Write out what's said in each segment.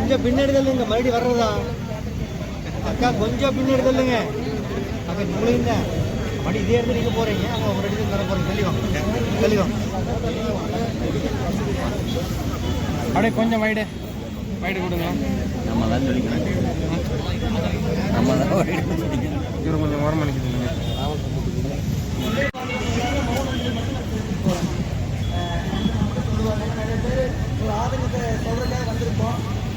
கொஞ்சம் பின்னாடி தள்ளுங்க மறுபடியும் வர்றதா? அக்கா கொஞ்சம் பின்னாடி தள்ளுங்க அக்கா உங்களுக்கு தான் மணி இதே இடத்துல நீங்க போறீங்க. அங்க ஒரு இடத்துல தர போறீங்க. தெளிவாங்க தெளிவாங்க அப்படியே கொஞ்சம் வைடு. வைடு கொடுங்க. நம்ம தான் சொல்லிக்கணும் நம்ம தான் இவர் கொஞ்சம் ஓரம் பண்ணிக்கிட்டுங்க ஒரு ஆதங்கத்தை சொல்றதுக்காக வந்திருக்கோம்.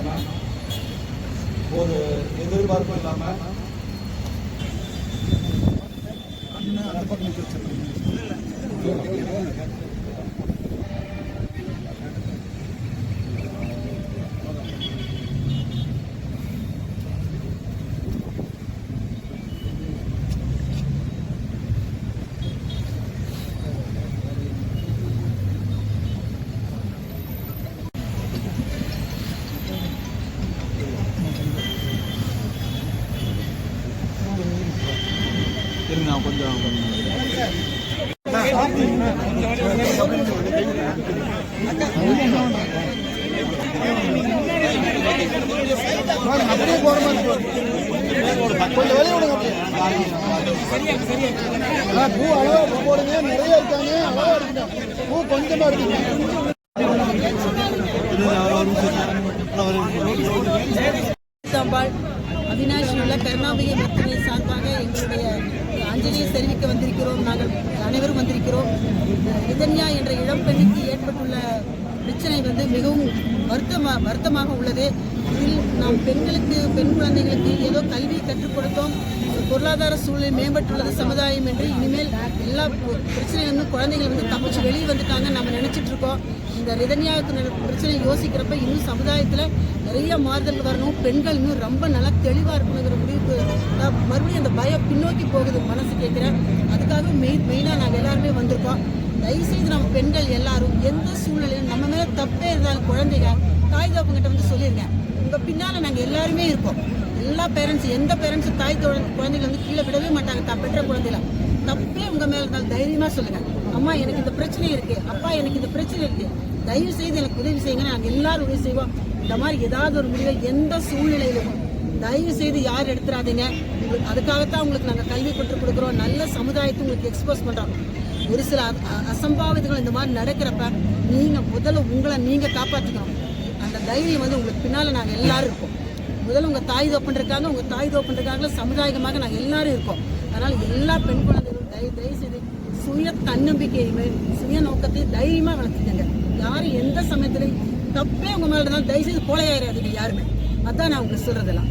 இல்லாமல் ஒரு எதிர்பார்ப்பு இல்லாமல் அந்த பக்கம் இருங்க கொஞ்சம் அப்படியே போற மாதிரி கொஞ்சம் விடுங்க பூ அளவா போடுங்க நிறைய இருக்காங்க அளவா இருக்குங்க பூ கொஞ்சமா இருக்குங்க அவினாஷில் உள்ள கருணாபய பக்தனை சார்பாக எங்களுடைய அஞ்சலியை தெரிவிக்க வந்திருக்கிறோம். நாங்கள் அனைவரும் வந்திருக்கிறோம். இதன்யா என்ற இளம்பெண்ணுக்கு ஏற்பட்டுள்ள பிரச்சனை வந்து மிகவும் வருத்தமா வருத்தமாக உள்ளது. இதில் நாம் பெண்களுக்கு பெண் குழந்தைகளுக்கு ஏதோ கல்வியை கற்றுக் கொடுத்தோம். பொருளாதார சூழ்நிலை மேம்பட்டுள்ளது சமுதாயம் என்று இனிமேல் எல்லா பொ- பிரச்சனையிலிருந்து குழந்தைகள் வந்து தப்பிச்சு வெளியே வந்துட்டாங்க நம்ம நினைச்சிட்டு இருக்கோம். இந்த ரிதன்யாவுக்கு பிரச்சனை யோசிக்கிறப்ப இன்னும் சமுதாயத்தில் நிறைய மாறுதல் வரணும். பெண்கள் இன்னும் ரொம்ப நல்லா தெளிவாக இருக்கணுங்கிற முடிவுக்கு மறுபடியும் அந்த பயம் பின்னோக்கி போகுது மனசு கேட்குறேன் அதுக்காக மெயின் மெயினாக நாங்கள் எல்லாருமே வந்திருக்கோம். தயவுசெய்து நம்ம பெண்கள் எல்லாரும் எந்த சூழ்நிலையும் நம்ம மேலே தப்பே இருந்தாலும் குழந்தைங்க தாய் தகப்பங்கிட்ட வந்து சொல்லியிருக்கேன் உங்கள் பின்னால் நாங்கள் எல்லாருமே இருக்கோம். எல்லா பேரண்ட்ஸ் எந்த பேரண்ட்ஸும் தாய் தோழ குழந்தைகளை வந்து கீழே விடவே மாட்டாங்க. தான் பெற்ற குழந்தைகளை. தப்பே உங்க மேல இருந்தாலும் தைரியமா சொல்லுங்க. அம்மா எனக்கு இந்த பிரச்சனை இருக்கு. அப்பா எனக்கு இந்த பிரச்சனை இருக்கு. தயவு செய்து எனக்கு உதவி செய்யுங்க. நாங்க எல்லாரும் உதவி செய்வோம். இந்த மாதிரி ஏதாவது ஒரு முடிவை எந்த சூழ்நிலையிலும் தயவு செய்து யார் எடுத்துறாதீங்க. அதுக்காகத்தான் உங்களுக்கு நாங்கள் கல்வி கற்றுக் கொடுக்குறோம். நல்ல சமுதாயத்தை உங்களுக்கு எக்ஸ்போஸ் பண்ணுறோம் ஒரு சில அசம்பாவிதங்கள் இந்த மாதிரி நடக்கிறப்ப நீங்கள் முதல்ல உங்களை நீங்கள் காப்பாற்றிக்கணும் அந்த தைரியம் வந்து உங்களுக்கு பின்னால் நாங்கள் எல்லாரும் இருக்கோம் முதல்ல உங்கள் தாய் தோப்பன்றிருக்காங்க இருக்காங்க தாய் தோப்பன் இருக்காங்க சமுதாயமாக நாங்கள் எல்லாரும் இருக்கோம். அதனால் எல்லா பெண் குழந்தைகளும் தயவு தயவு செய்து சுய தன்னம்பிக்கையுமே சுய நோக்கத்தை தைரியமாக வளர்த்துக்கங்க. யாரும் எந்த சமயத்திலையும் தப்பே உங்கள் மேலே இருந்தாலும் தயவு செய்து கோலையாயிராதீங்க யாருமே. அதான் நான் உங்களுக்கு சொல்கிறதெல்லாம்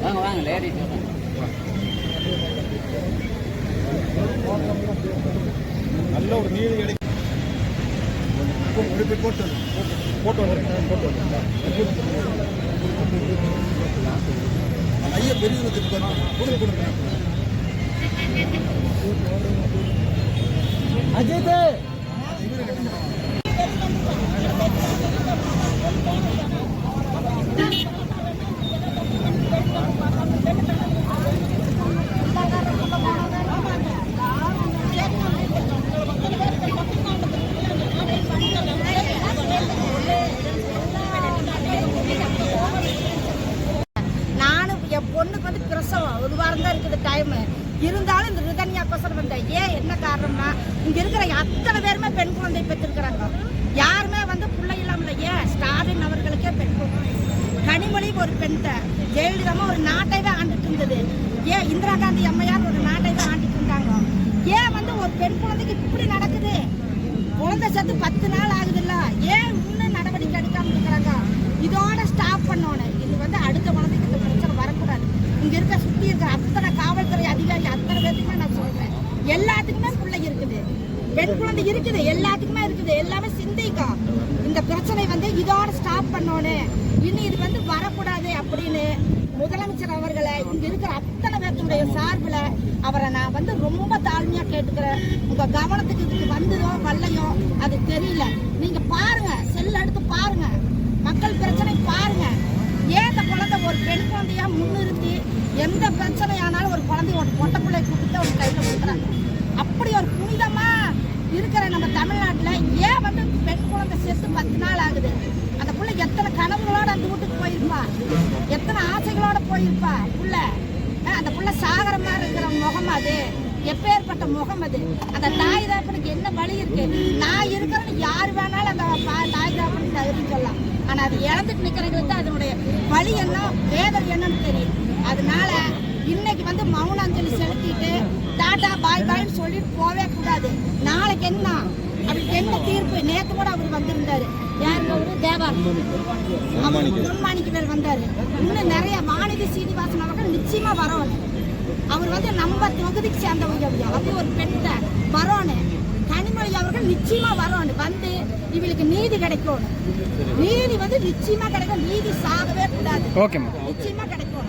வாங்க வாங்க லேடிஸ் நல்ல ஒரு நீர் கிடைக்கும் போட்டு போட்டு போட்டு ஐயா பெரிய கொடுங்க கொடுங்க அஜித் நானும் என் பொண்ணுக்கு வந்து பிரசவம் ஒரு வாரம் தான் இருக்குது டைமு இருந்தாலும் இந்த ரிதன்யா கோசரம் வந்தேன் ஏன் என்ன காரணம்னா இங்க இருக்கிற அத்தனை பேருமே பெண் குழந்தை பெற்றிருக்கிறாங்க. யாருமே வந்து பிள்ளை இல்லாமலையே ஸ்டாலின் அவர்களுக்கே பெண் குழந்தை. கனிமொழி ஒரு பெண் தான் ஜெயலலிதாமா ஒரு நாட்டைவே ஆண்டுட்டு இருந்தது. ஏன் இந்திரா காந்தி அம்மையார் ஒரு நாட்டைவே ஆண்டுட்டு இருந்தாங்க? ஏன் வந்து ஒரு பெண் குழந்தைக்கு இப்படி நடக்குது? குழந்தை சத்து பத்து நாள் ஆகுதுல்ல. ஏன் இன்னும் நடவடிக்கை எடுக்காம இருக்கிறாங்க? இதோட ஸ்டாப் பண்ணணும் இது வந்து அடுத்த குழந்தைக்கு இந்த பிரச்சனை வரக்கூடாது இங்க இருக்க சுத்தி இருக்கிற அத்தனை காவல்துறை அதிகாரி அத்தனை பேத்துக்குமே நான் சொல்றேன் எல்லாத்துக்குமே பிள்ளை இருக்குது. பெண் குழந்தை இருக்குது எல்லாத்துக்குமே இருக்குது. எல்லாமே சிந்திக்கா. இந்த பிரச்சனை வந்து இதோட ஸ்டாப் பண்ணோன்னு இனி இது வந்து வரக்கூடாது அப்படின்னு முதலமைச்சர் அவர்களை இங்க இருக்கிற அத்தனை பேர்த்துடைய சார்பில் அவரை நான் வந்து ரொம்ப தாழ்மையா கேட்டுக்கிறேன். உங்க கவனத்துக்கு இதுக்கு வந்ததோ வரலையோ அது தெரியல. நீங்க பாருங்க செல் எடுத்து பாருங்க. மக்கள் பிரச்சனை பாருங்க. ஏன் இந்த குழந்தை ஒரு பெண் குழந்தையா முன்னிறுத்தி எந்த பிரச்சனையானாலும் ஒரு குழந்தை ஒரு பொட்டை பிள்ளை கூப்பிட்டு ஒரு கையில் கொடுக்குறாங்க. அப்படி ஒரு புனிதமா இருக்கிற நம்ம தமிழ்நாட்டில் ஏன் வந்து பெண் குழந்தை சேர்த்து பத்து நாள் ஆகுது? அந்த பிள்ளை எத்தனை கனவுகளோட அந்த வீட்டுக்கு போயிருப்பா? எத்தனை ஆசைகளோட போயிருப்பா? புள்ள அந்த புள்ள சாகர மாதிரி இருக்கிற முகம் அது. எப்பேற்பட்ட முகம் அது. அந்த தாய் தாப்பனுக்கு என்ன வழி இருக்கு? நான் இருக்கிறேன்னு யார் வேணாலும் அந்த பா- தாய் தாப்பனுக்கு தகுதி சொல்லலாம். ஆனால் அது இழந்துட்டு நிற்கிறவங்களுக்கு தான் அதனுடைய வழி என்ன வேதனை என்னன்னு தெரியும் அதனால இன்னைக்கு வந்து மௌன அஞ்சலி செலுத்திட்டு டாடா பாய் பாய்னு சொல்லிட்டு போவே கூடாது. நாளைக்கு என்ன? அவருக்கு என்ன தீர்ப்பு? நேத்து கூட அவர் வந்திருந்தாரு. அவரு? தேவா பொன்மாணிக்கு பேர் வந்தாரு. இன்னும் நிறைய வானதி சீனிவாசன் அவர்கள் நிச்சயமா வரணும். அவர் வந்து நம்ம தொகுதிக்கு சேர்ந்தவங்க அப்படி. ஒரு பெண் தான் வரணும். கனிமொழி அவர்கள் நிச்சயமா வரணும். வந்து இவளுக்கு நீதி கிடைக்கணும். நீதி வந்து நிச்சயமா கிடைக்கும். நீதி சாகவே கூடாது. நிச்சயமா கிடைக்கும்